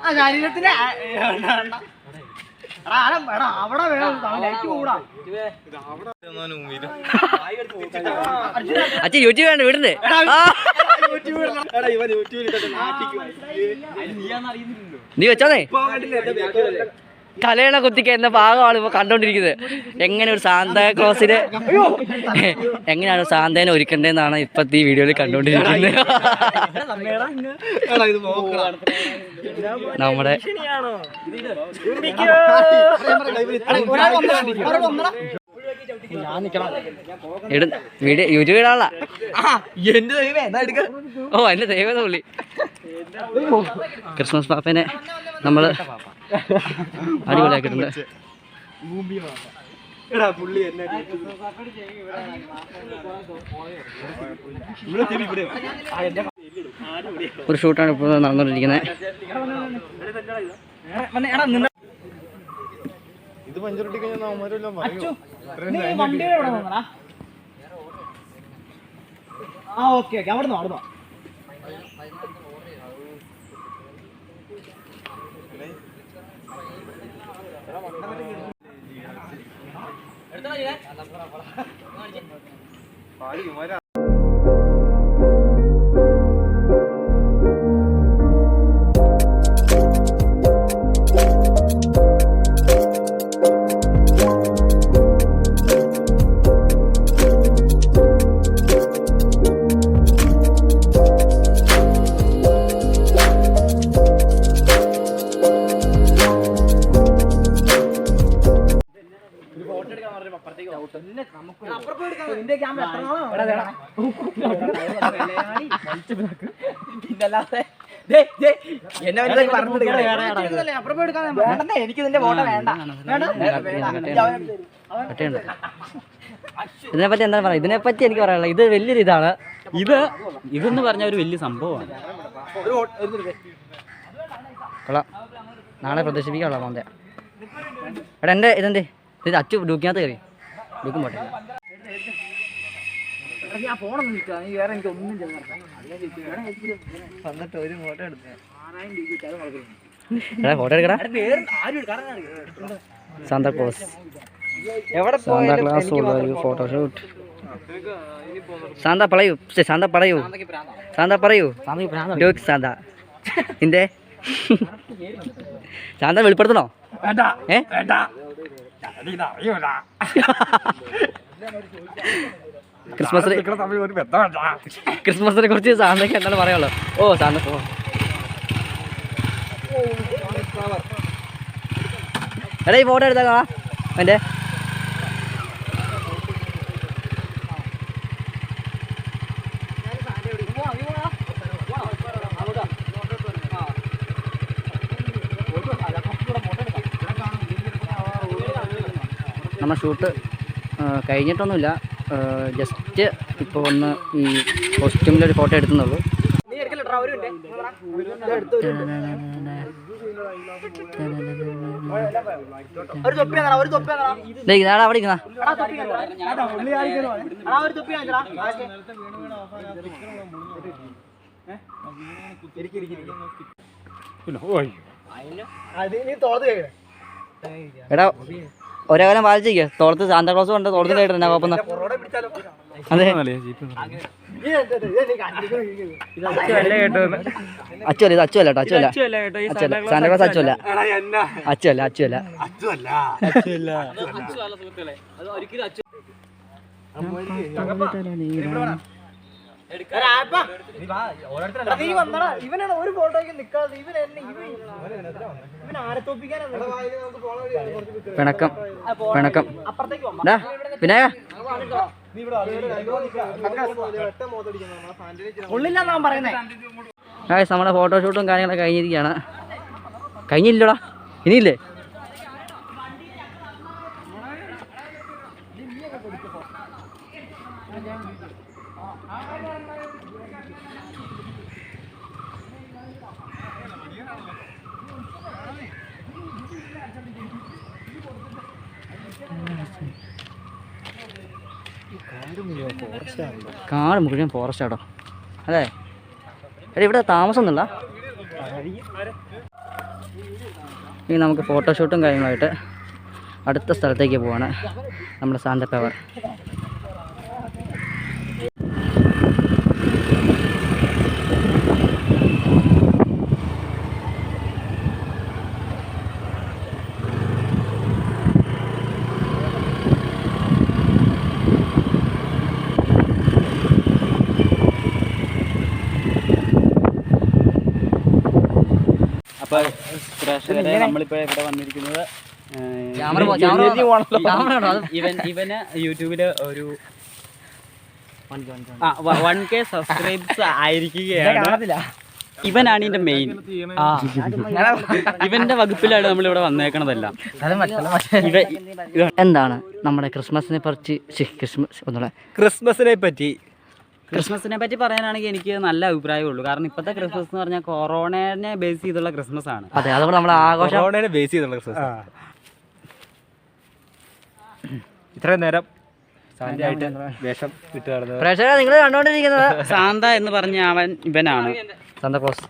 ആ ശരീരത്തിന് അവിടെ വേണം ലൈറ്റ് കൂടാ അച്ഛൻ യൂട്യൂബ് വേണ്ട വീടിന്റെ നീ വെച്ചോന്നേ തലയിണ കുത്തിക്ക എന്ന ഭാഗമാണ് ഇപ്പൊ കണ്ടോണ്ടിരിക്കുന്നത് എങ്ങനെ ഒരു സാന്താ ക്ലോസിന് എങ്ങനെയാണ് സാന്തേനെ ഒരുക്കണ്ടേന്നാണ് ഇപ്പൊ ഈ വീഡിയോയിൽ കണ്ടോണ്ടിരിക്കുന്നത് നമ്മുടെ വീഡിയോ യൂട്യൂബ് ഇടാനുള്ള എന്റെ ദൈവമേ എന്നാ എടുക്ക? ഓ എന്റെ ദൈവം പുള്ളി. ക്രിസ്മസ് പാപ്പനെ നമ്മൾ അടിപൊളിയാക്കിയിട്ടുണ്ട്. ഒരു ഷൂട്ടാണ് ഇപ്പോൾ നടന്നുകൊണ്ടിരിക്കുന്നത് ഇത് പഞ്ചറൊട്ടി കഴിഞ്ഞാൽ അവന്മാരെല്ലാം പറയോ. നീ വണ്ടിയുടെ ഇവിടെ നിന്നടാ ആ ഓക്കെ ഓക്കെ. അവിടെ നിന്ന് അവിടെ എനിക്ക് നിന്റെ ഫോട്ടോ വേണ്ട. ഇതിനെ ഇതിനെപ്പറ്റി എന്താ പറയുക? ഇതിനെപ്പറ്റി എനിക്ക് പറയാനുള്ള ഇത് വലിയൊരു ഇതാണ്. ഇത് ഇതെന്ന് പറഞ്ഞ ഒരു വലിയ സംഭവമാണ്. കൊള്ളാം. നാളെ പ്രദർശിപ്പിക്കാനുള്ള മോന്റെ എടാ എന്റെ ഇതെന്തേ? ഇത് അച്ചു ഡൂക്കിനകത്ത് കയറി. ഡൂക്കും പോട്ടെ. ഞാൻ ഫോണൊന്നും വിളിച്ചാ നീ വേറെ എനിക്ക് ഒന്നും വന്നിട്ട് ഒരു ഫോട്ടോ എടുത്തേ. എടാ ഫോട്ടോ എടുക്കടാ. വേറെ ആരും എടുക്കാറാണ് സാന്താക്ലോസ് ഫോട്ടോഷൂട്ട് സാന്ത പറയൂ. ശ്ശെ, സാന്ത പറയൂ. സാന്ത പറയൂ. ഡൂക്ക് സാന്ത നിന്റെ? സാന്ത വെളിപ്പെടുത്തണോ? വേണ്ട. ഏ? അറിയൂല ക്രിസ്മസ് തമ്മിൽ ഒരു ബന്ധമല്ല ക്രിസ്മസിനെ കുറിച്ച് സാന്തയ്ക്ക് എന്താണ് പറയാനുള്ളത് ഓ സാന്ത പോ എടാ ഈ ഫോട്ടോ എടുത്താ എന്റെ നമ്മൾ ഷൂട്ട് കഴിഞ്ഞിട്ടൊന്നുമില്ല. ജസ്റ്റ് ഇപ്പോൾ ഒന്ന് ഈ കോസ്റ്റ്യൂമിൽ ഒരു ഫോട്ടോ. ദേ, ഇതാടാ അവിടെ ഇരിക്കുന്ന. എടാ, ഒരു കാലം വായിച്ചിരിക്കുക തോളത്ത് സാന്താക്ലോസ് കൊണ്ട് തോളത്ത് കേട്ടിട്ട് എന്നാ കുഴപ്പം പൊറോട പിടിച്ചാലോ അതെ. ഇത്? അച്ചുവല്ല ഇത് അച്ചുവല്ല കേട്ടോ അച്ചുവല്ല അച്ചുവല്ല സാന്താക്ലോസ് അച്ചുവല്ല എടാ, എന്നാ? അച്ചുവല്ല അച്ചുവല്ല ഇവനാണ് ഒരു ഫോട്ടോയ്ക്ക് നിക്കാതെ. ഇവൻ എന്നെ ഇവൻ ഇവൻ ആരെ തോപ്പിക്കാനാണ്? പിണക്കം. പിണക്കം. അപ്പുറത്തേക്ക് പറയുന്നേ. ഗായ്സ് നമ്മുടെ ഫോട്ടോഷൂട്ടും കാര്യങ്ങളൊക്കെ കഴിഞ്ഞിരിക്കുകയാണ്. കഴിഞ്ഞില്ലടാ. ഇനിയില്ലേ? കാട് മുഴുവൻ ഫോറസ്റ്റ് ആടോ അതെ എടാ ഇവിടെ താമസമൊന്നുമില്ല. ഇനി നമുക്ക് ഫോട്ടോഷൂട്ടും കാര്യങ്ങളായിട്ട് അടുത്ത സ്ഥലത്തേക്ക് പോവാണ് നമ്മുടെ സാന്തപ്പവർ അപ്പൊ പ്രേക്ഷകരെ നമ്മളിപ്പോ ഇവിടെ വന്നിരിക്കുന്നത് ഇവൻ- ഇവന് യൂട്യൂബിൽ ഒരു വൺ കെ സബ്സ്ക്രൈബ്സ് ആയിരിക്കുകയാണ്. ഇവനാണ് ഇതിന്റെ മെയിൻ ഇവന്റെ വകുപ്പിലാണ് നമ്മൾ ഇവിടെ വന്നേക്കണതെല്ലാം എന്താണ് നമ്മുടെ ക്രിസ്മസിനെ പറ്റി ക്രിസ്മസ് ഒന്നുകൂടെ. ക്രിസ്മസിനെ പറ്റി ക്രിസ്മസിനെ പറ്റി പറയാനാണെങ്കിൽ എനിക്ക് നല്ല അഭിപ്രായമുള്ളൂ കാരണം ഇപ്പോഴത്തെ ക്രിസ്മസ് എന്ന് പറഞ്ഞാൽ കൊറോണനെ ബേസ് ചെയ്തുള്ള ക്രിസ്മസ് ആണ് അതെ അതുകൊണ്ട് നമ്മൾ ആഘോഷം കൊറോണയെ ബേസ് ചെയ്തുള്ള ക്രിസ്മസ്. ഇത്രയും നേരം പ്രേക്ഷകരെ നിങ്ങൾ കണ്ടോണ്ടിരിക്കുന്നത്. സാന്ത എന്ന് പറഞ്ഞ അവൻ ഇവനാണ്. സാന്താക്ലോസ്